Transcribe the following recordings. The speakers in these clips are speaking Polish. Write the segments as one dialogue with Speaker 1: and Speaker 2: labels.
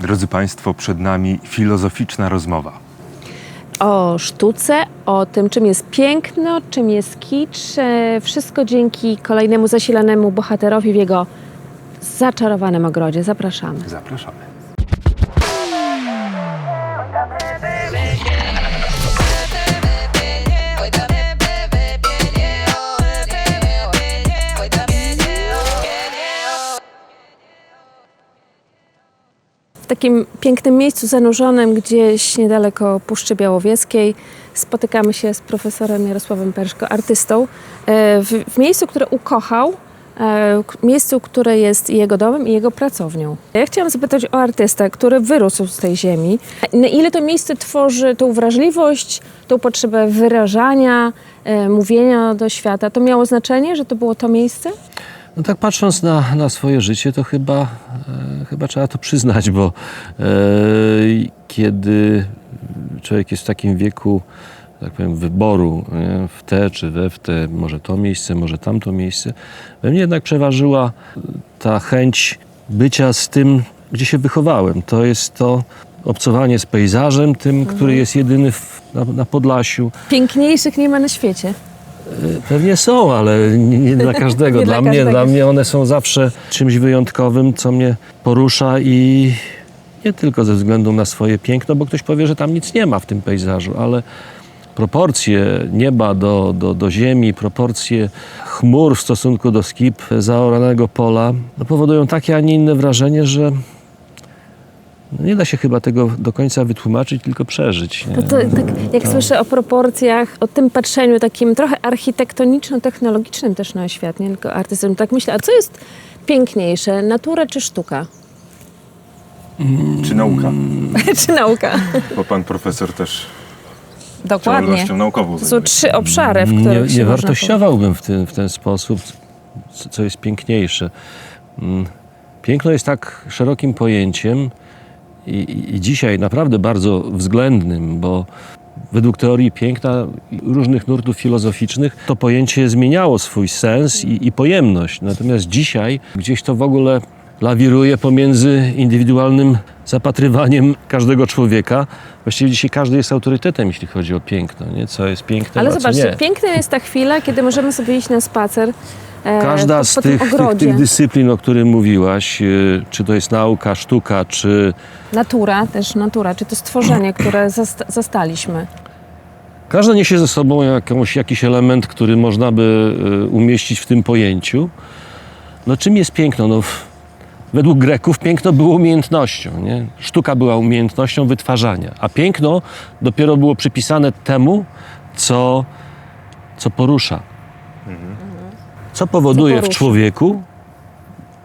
Speaker 1: Drodzy Państwo, przed nami filozoficzna rozmowa.
Speaker 2: o sztuce, o tym, czym jest piękno, czym jest kicz. e, Wszystko dzięki kolejnemu zasilanemu bohaterowi w jego zaczarowanym ogrodzie. Zapraszamy.
Speaker 1: Zapraszamy.
Speaker 2: Takim pięknym miejscu zanurzonym gdzieś niedaleko Puszczy Białowieskiej spotykamy się z profesorem Jarosławem Perszko, artystą, e, w, w miejscu, które ukochał, e, miejscu, które jest jego domem i jego pracownią. Ja chciałam zapytać o artystę, który wyrósł z tej ziemi. Na ile to miejsce tworzy tą wrażliwość, tą potrzebę wyrażania, e, mówienia do świata? To miało znaczenie, że to było to miejsce?
Speaker 3: No tak patrząc na, na swoje życie, to chyba, e, chyba trzeba to przyznać, bo e, kiedy człowiek jest w takim wieku, tak powiem, wyboru nie, w te czy we w te, może to miejsce, może tamto miejsce, we mnie jednak przeważyła ta chęć bycia z tym, gdzie się wychowałem. To jest to obcowanie z pejzażem, tym, który jest jedyny w, na, na Podlasiu.
Speaker 2: Piękniejszych nie ma na świecie.
Speaker 3: Pewnie są, ale nie, dla każdego.
Speaker 2: Nie
Speaker 3: dla,
Speaker 2: dla
Speaker 3: mnie,
Speaker 2: każdego.
Speaker 3: dla mnie one są zawsze czymś wyjątkowym, co mnie porusza i nie tylko ze względu na swoje piękno, bo ktoś powie, że tam nic nie ma w tym pejzażu, ale proporcje nieba do, do, do ziemi, proporcje chmur w stosunku do skip zaoranego pola no, powodują takie, a nie inne wrażenie, że no, nie da się chyba tego do końca wytłumaczyć, tylko przeżyć. Nie?
Speaker 2: To, to, tak, jak słyszę o proporcjach, o tym patrzeniu takim trochę architektoniczno-technologicznym też na świat, nie tylko artystycznym, tak myślę, a co jest piękniejsze, natura czy sztuka?
Speaker 1: Czy nauka?
Speaker 2: czy nauka?
Speaker 1: Bo pan profesor też
Speaker 2: Dokładnie.
Speaker 1: naukową
Speaker 2: To są trzy obszary, w
Speaker 3: nie,
Speaker 2: których się
Speaker 3: nie
Speaker 2: można
Speaker 3: wartościowałbym w ten, w ten sposób, co, co jest piękniejsze. Mm, Piękno jest tak szerokim pojęciem i, i, dzisiaj naprawdę bardzo względnym, bo według teorii piękna różnych nurtów filozoficznych to pojęcie zmieniało swój sens i, i pojemność. Natomiast dzisiaj gdzieś to w ogóle lawiruje pomiędzy indywidualnym zapatrywaniem każdego człowieka. Właściwie dzisiaj każdy jest autorytetem, jeśli chodzi o piękno, nie? co jest piękne,
Speaker 2: Ale
Speaker 3: a co
Speaker 2: zobaczcie,
Speaker 3: nie.
Speaker 2: piękna jest ta chwila, kiedy możemy sobie iść na spacer
Speaker 3: Każda
Speaker 2: po,
Speaker 3: z
Speaker 2: po
Speaker 3: tych,
Speaker 2: tym
Speaker 3: tych,
Speaker 2: ogrodzie.
Speaker 3: tych dyscyplin, o których mówiłaś, yy, czy to jest nauka, sztuka, czy
Speaker 2: Natura, też natura, czy to stworzenie, które zast- zastaliśmy.
Speaker 3: każda niesie ze sobą jakąś, jakiś element, który można by yy, umieścić w tym pojęciu. No czym jest piękno? No, w- według Greków piękno było umiejętnością. Nie? Sztuka była umiejętnością wytwarzania, a piękno dopiero było przypisane temu, co, co porusza. Co powoduje w
Speaker 2: porusza.
Speaker 3: człowieku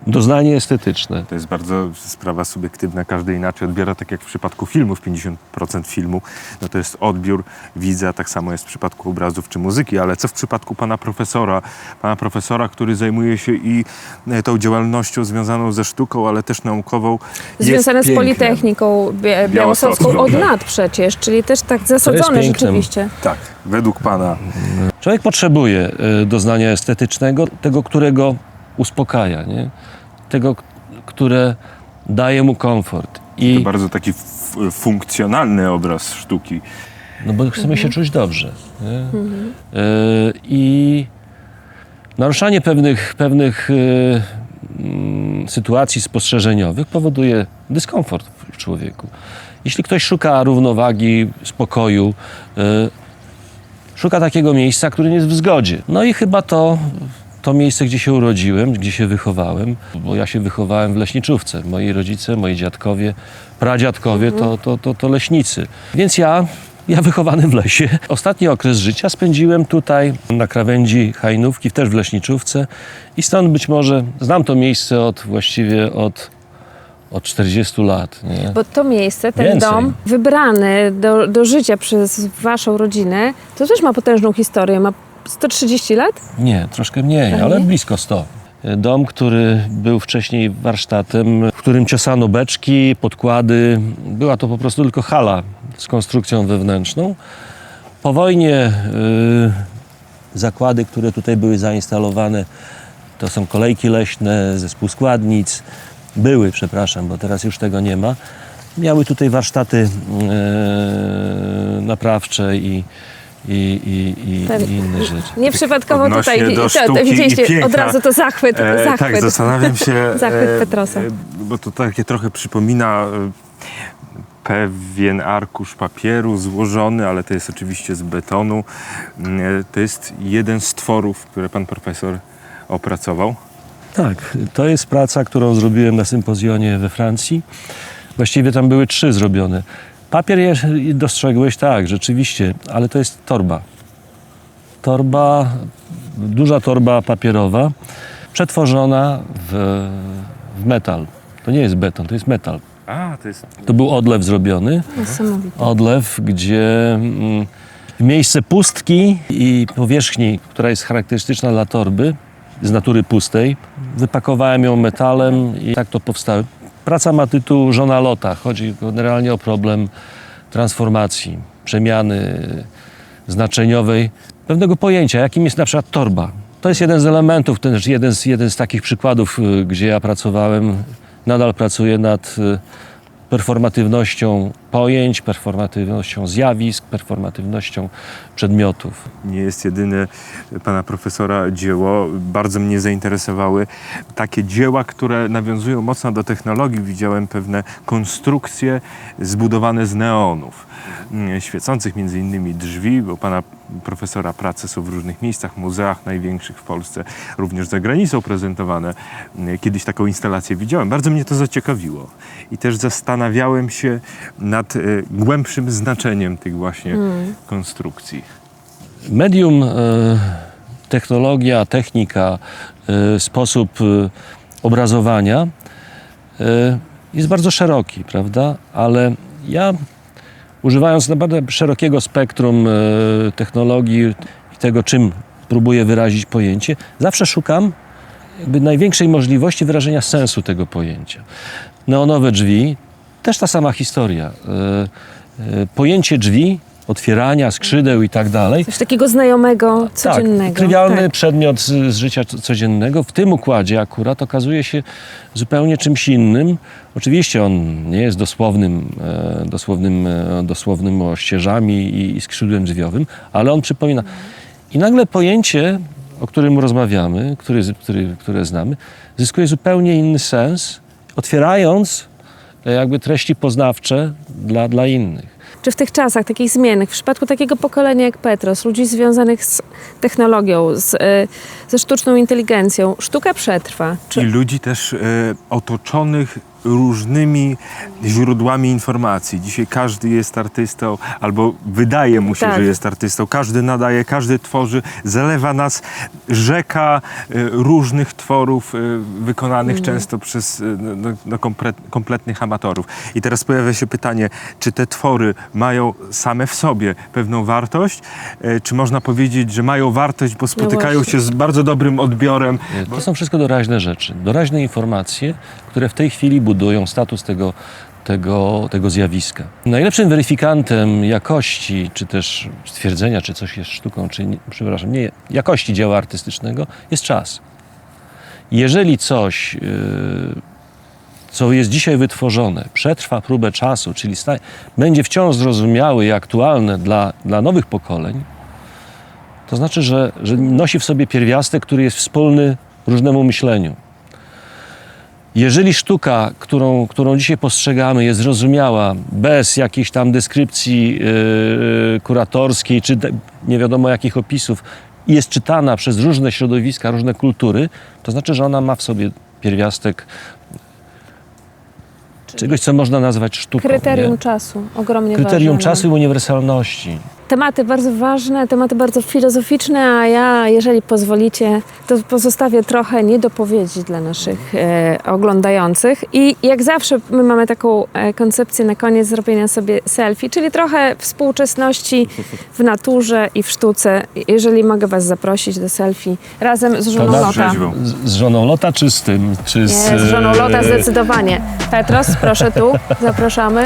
Speaker 3: doznanie estetyczne.
Speaker 1: To jest bardzo sprawa subiektywna, każdy inaczej odbiera, tak jak w przypadku filmów, 50% filmu, no to jest odbiór widza, tak samo jest w przypadku obrazów czy muzyki, ale co w przypadku pana profesora, pana profesora, który zajmuje się i e, tą działalnością związaną ze sztuką, ale też naukową,
Speaker 2: Związane z. Politechniką Bia- Białostocką od lat przecież, czyli też tak zasadzone rzeczywiście.
Speaker 1: Tak, według pana.
Speaker 3: Człowiek potrzebuje e, doznania estetycznego, tego, którego uspokaja, nie? tego, które daje mu komfort.
Speaker 1: to
Speaker 3: I,
Speaker 1: bardzo taki funkcjonalny obraz sztuki.
Speaker 3: no bo chcemy się czuć dobrze. Nie? E, I naruszanie pewnych, pewnych mm, sytuacji spostrzeżeniowych powoduje dyskomfort w człowieku. Jeśli ktoś szuka równowagi, spokoju, e, szuka takiego miejsca, które nie jest w zgodzie. No i chyba to, to miejsce, gdzie się urodziłem, gdzie się wychowałem, bo ja się wychowałem w leśniczówce. Moi rodzice, moi dziadkowie, pradziadkowie to, to, to, to leśnicy. Więc ja, ja wychowany w lesie. Ostatni okres życia spędziłem tutaj na krawędzi Hajnówki, też w leśniczówce i stąd być może znam to miejsce od właściwie od, od 40 lat. Nie?
Speaker 2: Bo to miejsce, ten
Speaker 3: Więcej.
Speaker 2: dom, wybrany do, do życia przez waszą rodzinę, to też ma potężną historię. Ma 130 lat?
Speaker 3: Nie, troszkę mniej, ale blisko 100. Dom, który był wcześniej warsztatem, w którym ciosano beczki, podkłady. Była to po prostu tylko hala z konstrukcją wewnętrzną. Po wojnie y, zakłady, które tutaj były zainstalowane, to są kolejki leśne, zespół składnic. Były, przepraszam, bo teraz już tego nie ma. miały tutaj warsztaty e, naprawcze i, i, i, i, i inne rzeczy.
Speaker 2: Nieprzypadkowo
Speaker 1: Odnośnie
Speaker 2: tutaj
Speaker 1: do
Speaker 2: to,
Speaker 1: sztuki
Speaker 2: to,
Speaker 1: i
Speaker 2: widzieliście
Speaker 1: piękna.
Speaker 2: od razu to zachwyt,
Speaker 1: E,
Speaker 2: zachwyt.
Speaker 1: tak, zastanawiam się,
Speaker 2: Zachwyt
Speaker 1: e,
Speaker 2: Petrosa.
Speaker 1: e, bo to takie trochę przypomina e, pewien arkusz papieru złożony, ale to jest oczywiście z betonu. Mm, e, To jest jeden z tworów, które pan profesor opracował.
Speaker 3: Tak, to jest praca, którą zrobiłem na sympozjonie we Francji. Właściwie tam były trzy zrobione. Papier dostrzegłeś, tak, rzeczywiście, ale to jest torba. Torba, duża torba papierowa, przetworzona w, w metal. To nie jest beton, to jest metal.
Speaker 1: A, to jest
Speaker 3: To był odlew zrobiony.
Speaker 2: Niesamowite.
Speaker 3: Odlew, gdzie mm, w miejsce pustki i powierzchni, która jest charakterystyczna dla torby, z natury pustej, wypakowałem ją metalem i tak to powstało. Praca ma tytuł Żona Lota. Chodzi generalnie o problem transformacji, przemiany znaczeniowej pewnego pojęcia, jakim jest na przykład torba. To jest jeden z elementów, ten, jeden, jeden z takich przykładów, y, gdzie ja pracowałem, nadal pracuję nad y, performatywnością pojęć, performatywnością zjawisk, performatywnością przedmiotów.
Speaker 1: nie jest jedyne pana profesora dzieło. Bardzo mnie zainteresowały takie dzieła, które nawiązują mocno do technologii. Widziałem pewne konstrukcje zbudowane z neonów, świecących między innymi drzwi, bo pana profesora prace są w różnych miejscach, muzeach największych w Polsce, również za granicą prezentowane. Mm, Kiedyś taką instalację widziałem. Bardzo mnie to zaciekawiło. I też zastanawiałem się nad e, głębszym znaczeniem tych właśnie konstrukcji.
Speaker 3: Medium, e, technologia, technika, e, sposób e, obrazowania e, jest bardzo szeroki, prawda? Ale ja używając naprawdę szerokiego spektrum e, technologii i tego, czym próbuję wyrazić pojęcie, zawsze szukam jakby największej możliwości wyrażenia sensu tego pojęcia. Neonowe drzwi, też ta sama historia. E, e, Pojęcie drzwi, otwierania, skrzydeł i tak dalej,
Speaker 2: Coś takiego znajomego, codziennego.
Speaker 3: tak, trywialny
Speaker 2: Tak.
Speaker 3: przedmiot z, z życia co- codziennego. W tym układzie akurat okazuje się zupełnie czymś innym. Oczywiście on nie jest dosłownym, e, dosłownym, e, dosłownym ościeżami i, i skrzydłem drzwiowym, ale on przypomina. I nagle pojęcie, o którym rozmawiamy, który, który, które znamy, zyskuje zupełnie inny sens, otwierając e, jakby treści poznawcze dla, dla innych.
Speaker 2: Czy w tych czasach takich zmiennych, w przypadku takiego pokolenia jak Petros, ludzi związanych z technologią, z, y, ze sztuczną inteligencją, sztuka przetrwa?
Speaker 1: I
Speaker 2: Czy,
Speaker 1: ludzi też e, otoczonych różnymi źródłami informacji. Dzisiaj każdy jest artystą, albo wydaje mu się,
Speaker 2: Tak.
Speaker 1: że jest artystą. Każdy nadaje, każdy tworzy. Zalewa nas rzeka e, różnych tworów e, wykonanych często przez e, no, no, no, komplet, kompletnych amatorów. I teraz pojawia się pytanie, czy te twory mają same w sobie pewną wartość, czy można powiedzieć, że mają wartość, bo spotykają
Speaker 2: właśnie.
Speaker 1: się z bardzo dobrym odbiorem.
Speaker 3: To są wszystko doraźne rzeczy, doraźne informacje, które w tej chwili budują status tego, tego, tego zjawiska. Najlepszym weryfikantem jakości, czy też stwierdzenia, czy coś jest sztuką, czy nie, przepraszam, nie, jakości dzieła artystycznego jest czas. Jeżeli coś, yy, co jest dzisiaj wytworzone, przetrwa próbę czasu, czyli będzie wciąż zrozumiałe i aktualne dla, dla nowych pokoleń, to znaczy, że, że nosi w sobie pierwiastek, który jest wspólny różnemu myśleniu. Jeżeli sztuka, którą, którą dzisiaj postrzegamy, jest zrozumiała bez jakiejś tam deskrypcji yy, kuratorskiej, czy de, nie wiadomo jakich opisów, jest czytana przez różne środowiska, różne kultury, to znaczy, że ona ma w sobie pierwiastek czegoś, co można nazwać sztuką.
Speaker 2: kryterium
Speaker 3: nie?
Speaker 2: czasu, ogromnie
Speaker 3: Kryterium
Speaker 2: ważne. no.
Speaker 3: czasu i uniwersalności.
Speaker 2: Tematy bardzo ważne, tematy bardzo filozoficzne, a ja, jeżeli pozwolicie, to pozostawię trochę niedopowiedzi dla naszych e, oglądających. I jak zawsze my mamy taką e, koncepcję na koniec zrobienia sobie selfie, czyli trochę współczesności w naturze i w sztuce. Jeżeli mogę Was zaprosić do selfie razem z żoną
Speaker 3: na
Speaker 2: Lota.
Speaker 3: Z, z żoną Lota czy z tym? Czy
Speaker 2: Nie,
Speaker 3: z,
Speaker 2: z żoną Lota
Speaker 3: e,
Speaker 2: zdecydowanie. Petros, proszę tu, zapraszamy.